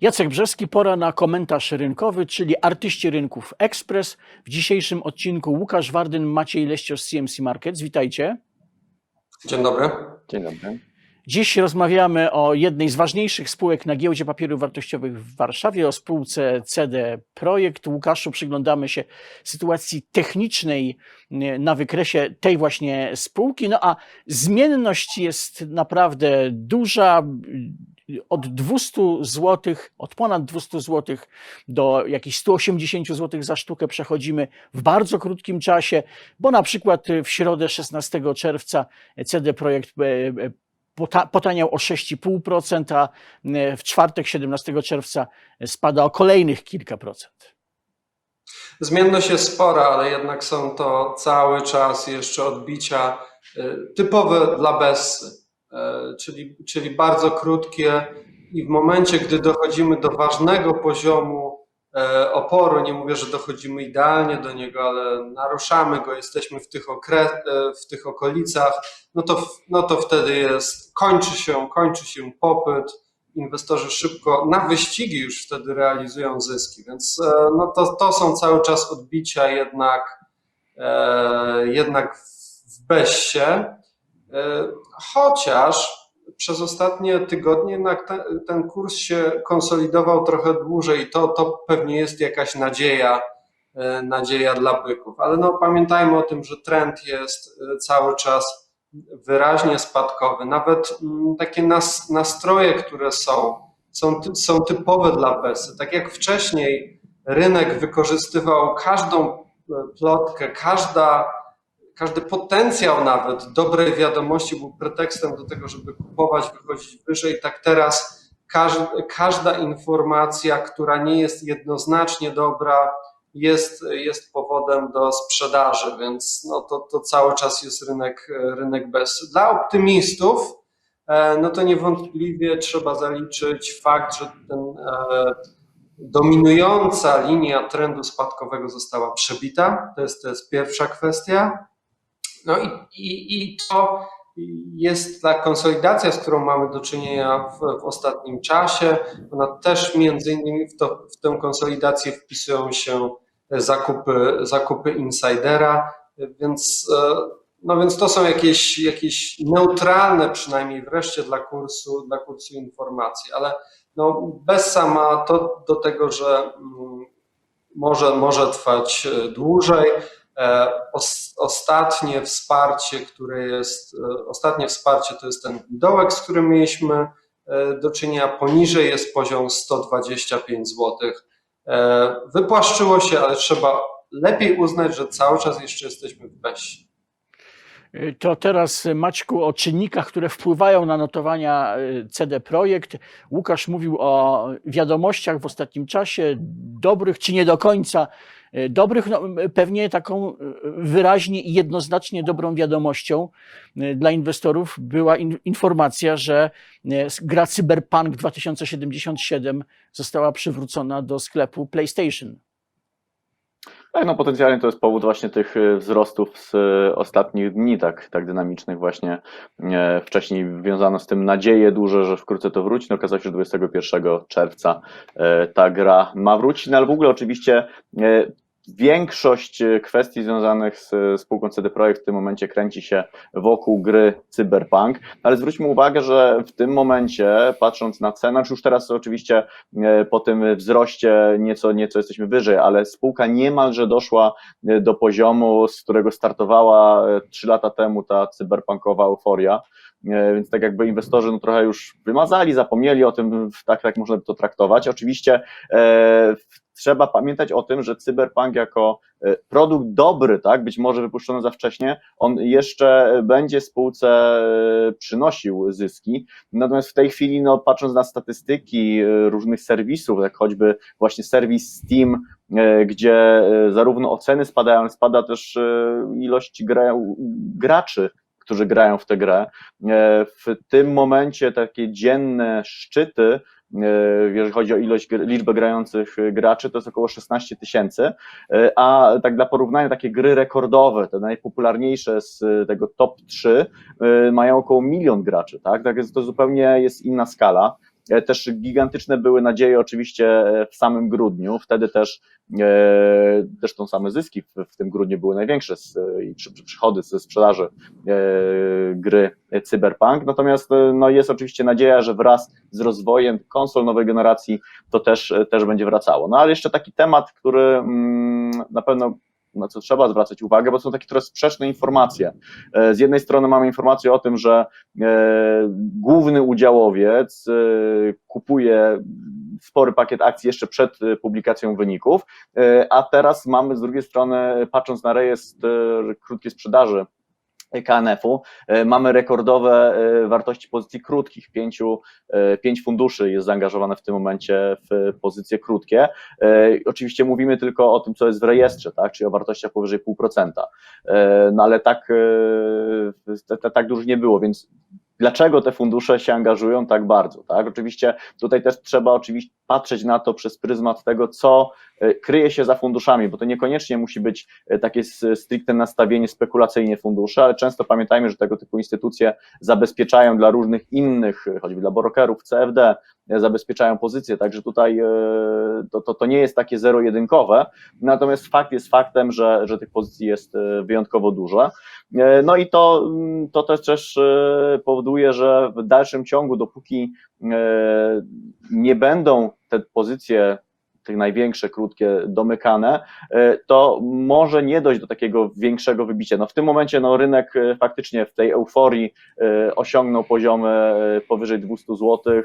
Jacek Brzeski, pora na komentarz rynkowy, czyli artyści rynków Express. W dzisiejszym odcinku Łukasz Wardyn, Maciej Leściosz z CMC Markets. Witajcie. Dzień dobry. Dzień dobry. Dziś rozmawiamy o jednej z ważniejszych spółek na giełdzie papierów wartościowych w Warszawie, o spółce CD Projekt. Łukaszu, przyglądamy się sytuacji technicznej na wykresie tej właśnie spółki. No a zmienność jest naprawdę duża. Od 200 zł, od ponad 200 zł do jakichś 180 zł za sztukę przechodzimy w bardzo krótkim czasie, bo na przykład w środę 16 czerwca CD Projekt e, e, pota- potaniał o 6,5%, a e, w czwartek 17 czerwca spada o kolejnych kilka procent. Zmienność jest spora, ale jednak są to cały czas jeszcze odbicia typowe dla Bessy, czyli, czyli bardzo krótkie i w momencie, gdy dochodzimy do ważnego poziomu e, oporu, nie mówię, że dochodzimy idealnie do niego, ale naruszamy go, jesteśmy w tych, okre- e, w tych okolicach, no to, no to wtedy jest, kończy się, kończy się popyt, inwestorzy szybko na wyścigi już wtedy realizują zyski, więc e, no to, to są cały czas odbicia jednak, e, jednak w- w Bessie, E, chociaż przez ostatnie tygodnie jednak ten, ten kurs się konsolidował trochę dłużej to, to pewnie jest jakaś nadzieja, e, nadzieja dla byków, ale no pamiętajmy o tym, że trend jest e, cały czas wyraźnie spadkowy. Nawet mm, takie nas, nastroje, które są, są, są typowe dla Besy. Tak jak wcześniej rynek wykorzystywał każdą e, plotkę, każda, każdy potencjał nawet dobrej wiadomości był pretekstem do tego, żeby kupować, wychodzić wyżej, tak teraz każda, informacja, która nie jest jednoznacznie dobra, jest, jest powodem do sprzedaży, więc no to, to cały czas jest rynek, rynek bez. Dla optymistów, e, no to niewątpliwie trzeba zaliczyć fakt, że ten e, dominująca linia trendu spadkowego została przebita. To jest, to jest pierwsza kwestia. No i, i, i to jest ta konsolidacja, z którą mamy do czynienia w, w ostatnim czasie. Ona też między innymi w, to, w tę konsolidację wpisują się zakupy, zakupy insidera, więc, e, no więc to są jakieś, jakieś neutralne przynajmniej wreszcie dla kursu, dla kursu informacje, ale no Bessa ma to do tego, że mm, może, może trwać e, dłużej. E, os- Ostatnie wsparcie, które jest, e, ostatnie wsparcie to jest ten dołek, z którym mieliśmy e, do czynienia. Poniżej jest poziom 125 zł. Wypłaszczyło się, ale trzeba lepiej uznać, że cały czas jeszcze jesteśmy w besie. To teraz, Maćku, o czynnikach, które wpływają na notowania y, CD Projekt. Łukasz mówił o wiadomościach w ostatnim czasie, dobrych czy nie do końca y, dobrych. No, pewnie taką y, wyraźnie i jednoznacznie dobrą wiadomością y, dla inwestorów była in, informacja, że y, gra Cyberpunk 2077 została przywrócona do sklepu PlayStation. Tak, no potencjalnie to jest powód właśnie tych e, wzrostów z e, ostatnich dni, tak, tak dynamicznych właśnie. E, Wcześniej wiązano z tym nadzieje duże, że wkrótce to wróci. No okazało się, że 21 czerwca e, ta gra ma wrócić, no ale w ogóle oczywiście e, większość e, kwestii związanych z spółką CD Projekt w tym momencie kręci się wokół gry Cyberpunk, ale zwróćmy uwagę, że w tym momencie, patrząc na cenę, już teraz oczywiście e, po tym wzroście nieco, nieco jesteśmy wyżej, ale spółka niemalże doszła e, do poziomu, z którego startowała trzy lata temu ta cyberpunkowa euforia. E, Więc tak jakby inwestorzy no trochę już wymazali, zapomnieli o tym, tak, tak można by to traktować. Oczywiście e, trzeba pamiętać o tym, że cyberpunk jako e, produkt dobry, tak, być może wypuszczony za wcześnie, on jeszcze będzie spółce e, przynosił zyski. Natomiast w tej chwili, no, patrząc na statystyki różnych serwisów, jak choćby właśnie serwis Steam, gdzie zarówno oceny spadają, ale spada też ilość gra, graczy, którzy grają w tę grę. E, W tym momencie takie dzienne szczyty, e, jeżeli chodzi o ilość, liczbę grających graczy, to jest około 16 tysięcy, E, a tak dla porównania takie gry rekordowe, te najpopularniejsze z tego top 3 e, mają około milion graczy, tak? Tak jest, to zupełnie jest inna skala. E, Też gigantyczne były nadzieje oczywiście e, w samym grudniu, wtedy też e, zresztą same zyski w, tym grudniu były największe z, i przy, przy, przychody ze sprzedaży e, gry Cyberpunk, natomiast e, no, jest oczywiście nadzieja, że wraz z rozwojem konsol nowej generacji to też, też będzie wracało. No ale jeszcze taki temat, który mm, na pewno na co trzeba zwracać uwagę, bo są takie trochę sprzeczne informacje. E, Z jednej strony mamy informację o tym, że e, główny udziałowiec e, kupuje spory pakiet akcji jeszcze przed publikacją wyników, a teraz mamy z drugiej strony, patrząc na rejestr krótkiej sprzedaży KNF-u, e, mamy rekordowe e, wartości pozycji krótkich. Pięciu, e, pięć funduszy jest zaangażowane w tym momencie w pozycje krótkie. Oczywiście mówimy tylko o tym, co jest w rejestrze, tak, czyli o wartościach powyżej 0,5%. E, No ale tak, tak dużo nie było, więc dlaczego te fundusze się angażują tak bardzo, tak? Oczywiście tutaj też trzeba oczywiście patrzeć na to przez pryzmat tego, co e, kryje się za funduszami, bo to niekoniecznie musi być e, takie stricte nastawienie spekulacyjnie funduszy, ale często pamiętajmy, że tego typu instytucje zabezpieczają dla różnych innych, e, choćby dla brokerów, CFD, zabezpieczają pozycje, także tutaj e, to, to, to nie jest takie zero-jedynkowe, natomiast fakt jest faktem, że, że tych pozycji jest e, wyjątkowo dużo. E, No i to, mm, to też, też powoduje, że w dalszym ciągu, dopóki nie będą te pozycje, te największe, krótkie, domykane, e, to może nie dojść do takiego większego wybicia. No w tym momencie no, rynek e, faktycznie w tej euforii e, osiągnął poziomy powyżej 200 zł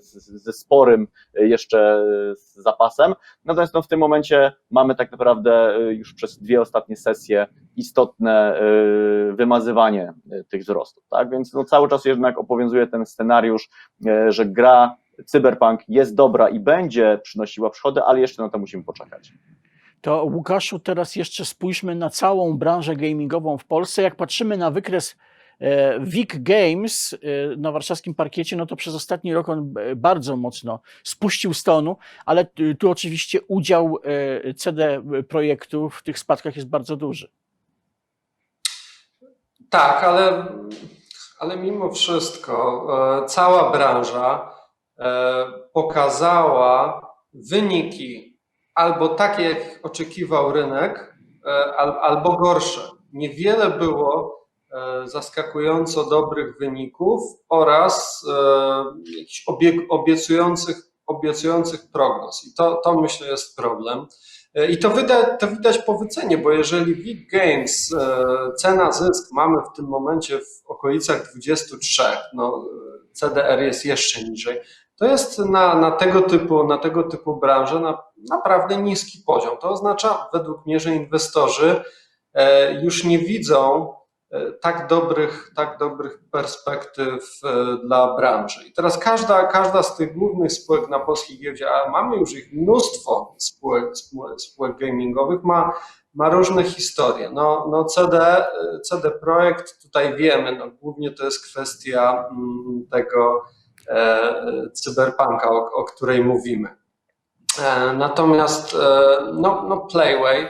ze sporym jeszcze zapasem. Natomiast no, w tym momencie mamy tak naprawdę już przez dwie ostatnie sesje istotne wymazywanie tych wzrostów. Tak? Więc no, cały czas jednak obowiązuje ten scenariusz, że gra Cyberpunk jest dobra i będzie przynosiła przychody, ale jeszcze na to musimy poczekać. To Łukaszu, teraz jeszcze spójrzmy na całą branżę gamingową w Polsce. Jak patrzymy na wykres e, WIG Games e, na warszawskim parkiecie, no to przez ostatni rok on e, bardzo mocno spuścił z tonu, ale tu- oczywiście udział CD Projektu w tych spadkach jest bardzo duży. Tak, ale, ale mimo wszystko cała branża pokazała wyniki albo takie, jak oczekiwał rynek, e, al, albo gorsze. Niewiele było e, zaskakująco dobrych wyników oraz e, jakichś obie- obiecujących, obiecujących prognoz. I to, to myślę jest problem. E, I to widać, to widać po wycenie, bo jeżeli Big Games e, cena zysk mamy w tym momencie w okolicach 23, no e, CDR jest jeszcze niżej, to jest na, na, tego, typu, na tego typu branżę na, naprawdę niski poziom. To oznacza według mnie, że inwestorzy e, już nie widzą e, tak dobrych, tak dobrych perspektyw e, dla branży. I teraz każda, każda z tych głównych spółek na polskiej giełdzie, a mamy już ich mnóstwo spółek, spółek, gamingowych, ma, ma różne historie. No, no CD, CD Projekt tutaj wiemy, no głównie to jest kwestia mm, tego cyberpunka, o, o której mówimy. E, natomiast e, no, no Playway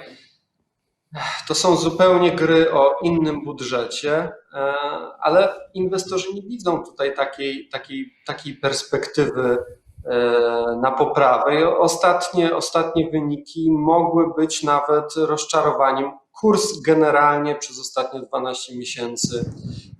to są zupełnie gry o innym budżecie, e, ale inwestorzy nie widzą tutaj takiej, takiej, takiej perspektywy e, na poprawę. I ostatnie, ostatnie wyniki mogły być nawet rozczarowaniem. Kurs generalnie przez ostatnie 12 miesięcy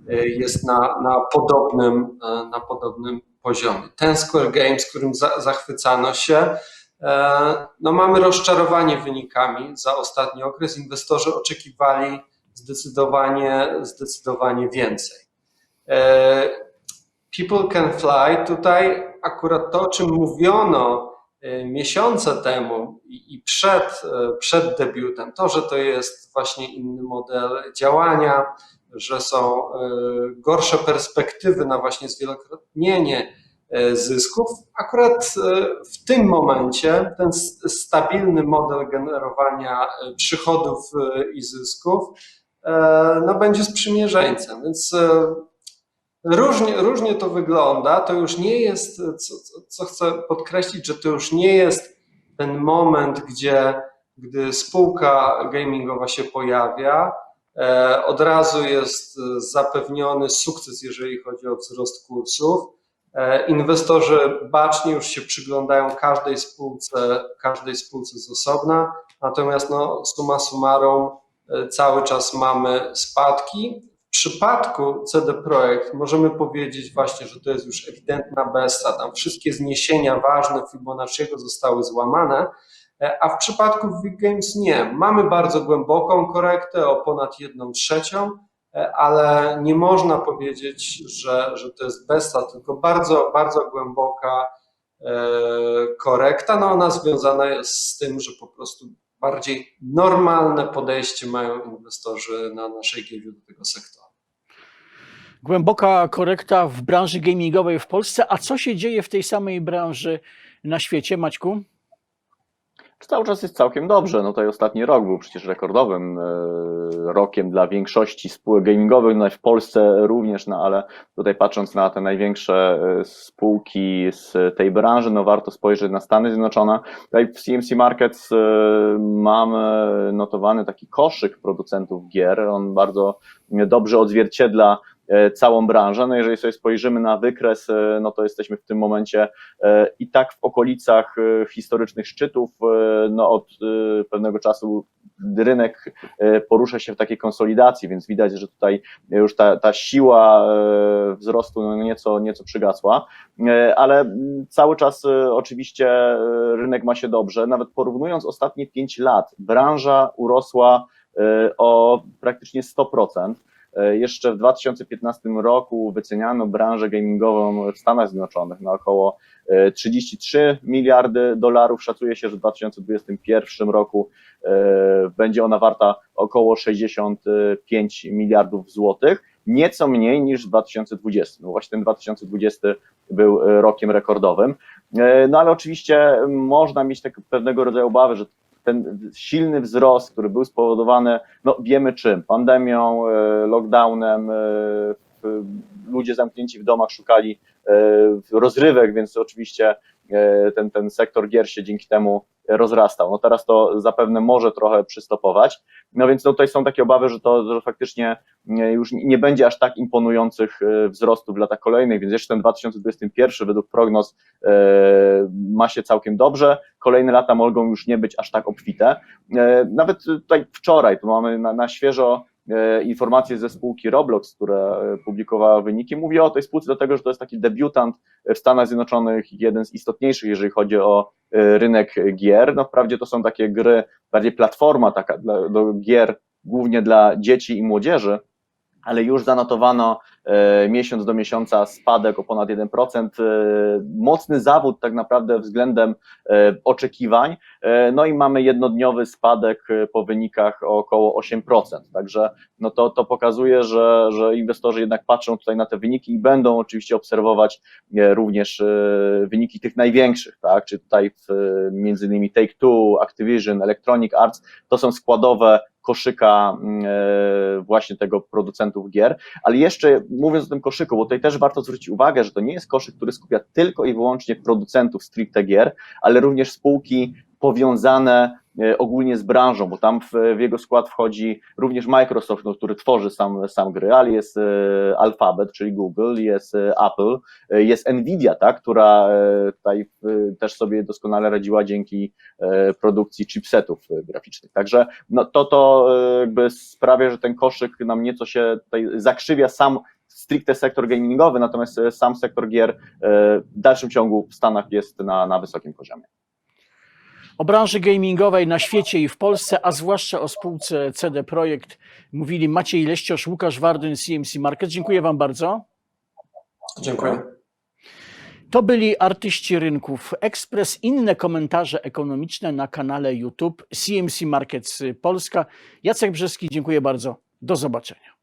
e, jest na, na, podobnym, e, na podobnym poziomie. Ten Square Games, którym za, zachwycano się, E, no mamy rozczarowanie wynikami za ostatni okres. Inwestorzy oczekiwali zdecydowanie, zdecydowanie więcej. E, People can fly. Tutaj akurat to, o czym mówiono e, miesiące temu i przed, przed debiutem, to, że to jest właśnie inny model działania, że są e, gorsze perspektywy na właśnie zwielokrotnienie e, zysków. Akurat e, w tym momencie ten stabilny model generowania przychodów i zysków no, będzie sprzymierzeńcem, więc różnie, różnie to wygląda. To już nie jest, co, co- chcę podkreślić, że to już nie jest ten moment, gdzie gdy spółka gamingowa się pojawia, od razu jest e, zapewniony sukces, jeżeli chodzi o wzrost kursów. E, Inwestorzy bacznie już się przyglądają każdej spółce, każdej spółce z osobna, natomiast no, summa summarum e, cały czas mamy spadki. W przypadku CD Projekt możemy powiedzieć właśnie, że to jest już ewidentna besta, tam wszystkie zniesienia ważne Fibonacciego zostały złamane, e, a w przypadku Big Games nie. Mamy bardzo głęboką korektę o ponad 1 trzecią, e, ale nie można powiedzieć, że, że to jest besta, tylko bardzo, bardzo głęboka e, korekta. No ona związana jest z tym, że po prostu bardziej normalne podejście mają inwestorzy na naszej giełdzie do tego sektora. Głęboka korekta w branży gamingowej w Polsce. A co się dzieje w tej samej branży na świecie, Maćku? Cały czas jest całkiem dobrze. No tutaj ostatni rok był przecież rekordowym e, rokiem dla większości spółek gamingowych, no i w Polsce również, no ale tutaj patrząc na te największe e, spółki z tej branży, no warto spojrzeć na Stany Zjednoczone. Tutaj w CMC Markets e, mamy notowany taki koszyk producentów gier. On bardzo dobrze odzwierciedla całą branżę. No jeżeli sobie spojrzymy na wykres, e, no to jesteśmy w tym momencie e, i tak w okolicach e, historycznych szczytów, e, no od e, pewnego czasu rynek e, porusza się w takiej konsolidacji, więc widać, że tutaj już ta, ta siła e, wzrostu no nieco, nieco przygasła, E, ale cały czas e, oczywiście e, rynek ma się dobrze. Nawet porównując ostatnie 5 lat, branża urosła e, o praktycznie 100%. E, Jeszcze w 2015 roku wyceniano branżę gamingową w Stanach Zjednoczonych na około e, 33 miliardy dolarów. Szacuje się, że w 2021 roku e, będzie ona warta około 65 miliardów złotych. Nieco mniej niż w 2020. No właśnie ten 2020 był e, rokiem rekordowym. E, No ale oczywiście można mieć tak pewnego rodzaju obawy, że ten silny wzrost, który był spowodowany, no wiemy czym, pandemią, e, lockdownem, e, ludzie zamknięci w domach szukali e, rozrywek, więc oczywiście ten, ten sektor gier się dzięki temu rozrastał. No teraz to zapewne może trochę przystopować. No więc no tutaj są takie obawy, że to że faktycznie nie- już nie będzie aż tak imponujących e, wzrostów w latach kolejnych, więc jeszcze ten 2021 według prognoz e, ma się całkiem dobrze. Kolejne lata mogą już nie być aż tak obfite. E, Nawet tutaj wczoraj, tu mamy na, na świeżo e, informacje ze spółki Roblox, która e, publikowała wyniki. Mówi o tej spółce dlatego, że to jest taki debiutant w Stanach Zjednoczonych, jeden z istotniejszych, jeżeli chodzi o e, rynek gier. No wprawdzie to są takie gry, bardziej platforma taka dla, do gier, głównie dla dzieci i młodzieży, ale już zanotowano e, miesiąc do miesiąca spadek o ponad 1%. E, mocny zawód tak naprawdę względem e, oczekiwań. No i mamy jednodniowy spadek po wynikach o około 8%. Także no to, to pokazuje, że, że inwestorzy jednak patrzą tutaj na te wyniki i będą oczywiście obserwować również wyniki tych największych, tak? Czy tutaj w, między innymi Take-Two, Activision, Electronic Arts, to są składowe koszyka mm, e, właśnie tego producentów gier, ale jeszcze mówiąc o tym koszyku, bo tutaj też warto zwrócić uwagę, że to nie jest koszyk, który skupia tylko i wyłącznie producentów stricte gier, ale również spółki powiązane e, ogólnie z branżą, bo tam w, w jego skład wchodzi również Microsoft, no, który tworzy sam, sam gry, ale jest e, Alphabet, czyli Google, jest e, Apple, e, jest Nvidia, tak, która e, tutaj e, też sobie doskonale radziła dzięki e, produkcji chipsetów e, graficznych. Także no, to, to e, jakby sprawia, że ten koszyk nam nieco się tutaj zakrzywia sam stricte sektor gamingowy, natomiast e, sam sektor gier e, w dalszym ciągu w Stanach jest na, na wysokim poziomie. O branży gamingowej na świecie i w Polsce, a zwłaszcza o spółce CD Projekt mówili Maciej Leściosz, Łukasz Wardyn, CMC Market. Dziękuję Wam bardzo. Dziękuję. To byli artyści rynków Ekspres. Inne komentarze ekonomiczne na kanale YouTube CMC Markets Polska. Jacek Brzeski, dziękuję bardzo. Do zobaczenia.